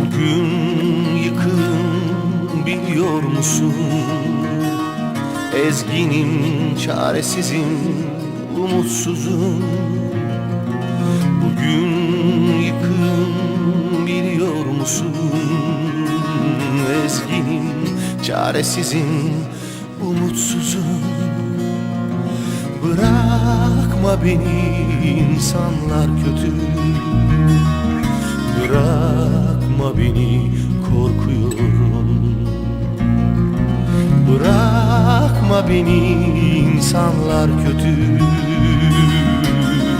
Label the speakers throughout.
Speaker 1: Bugün yıkığım biliyor musun? Ezginim, çaresizim, umutsuzum Bugün yıkığım biliyor musun? Ezginim, çaresizim, umutsuzum Bırakma beni insanlar kötü. Bırakma beni korkuyorum. Bırakma beni insanlar kötü.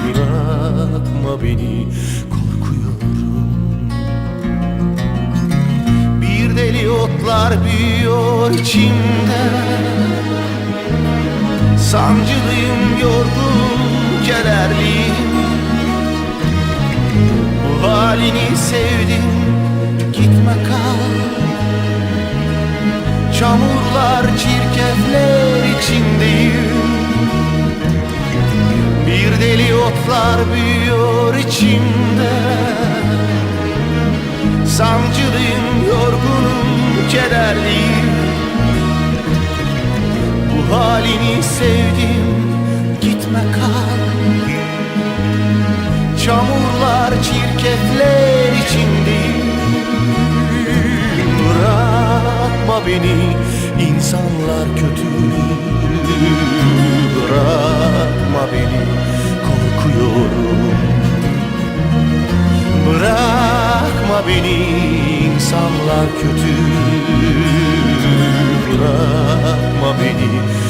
Speaker 1: Bırakma beni korkuyorum. Bir deli otlar büyüyor içimde Sancılıyım, yorgun, kederliyim Bu halini sevdim, gitme kal. Çamurlar, çirkefler içindeyim. Bir deli otlar büyüyor içimde. Sancılıyım, yorgunum, kederliyim halini sevdim gitme kal. Çamurlar çirkefler içindeyim Bırakma beni insanlar kötü Bırakma beni korkuyorum. Bırakma beni insanlar kötü. Bırakma beni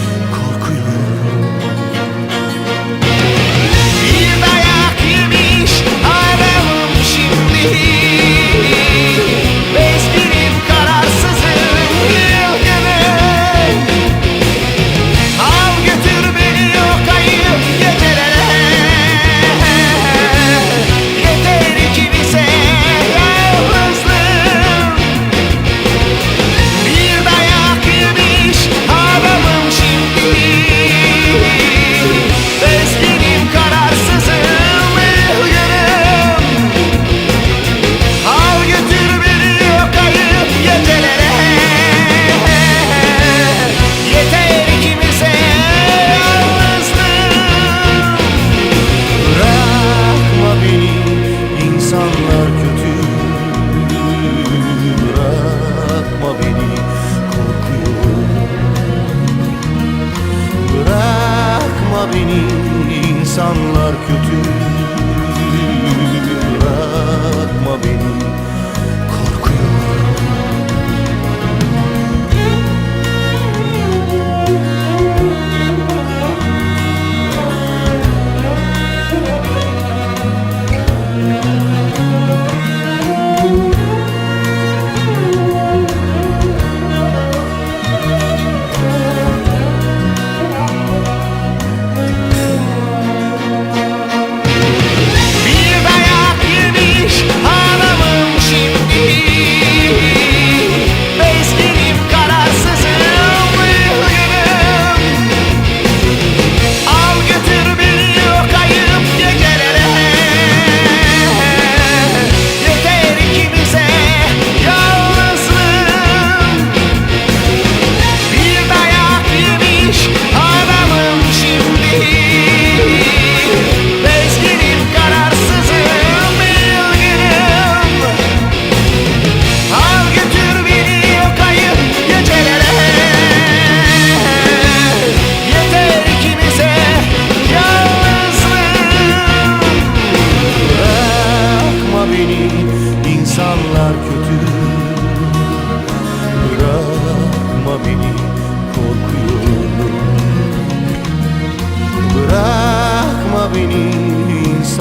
Speaker 1: beni insanlar kötü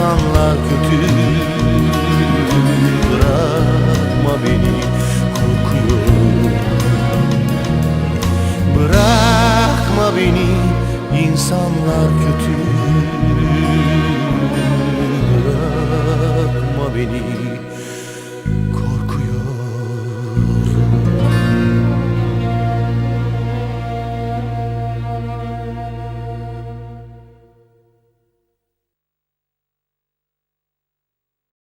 Speaker 1: İnsanlar kötü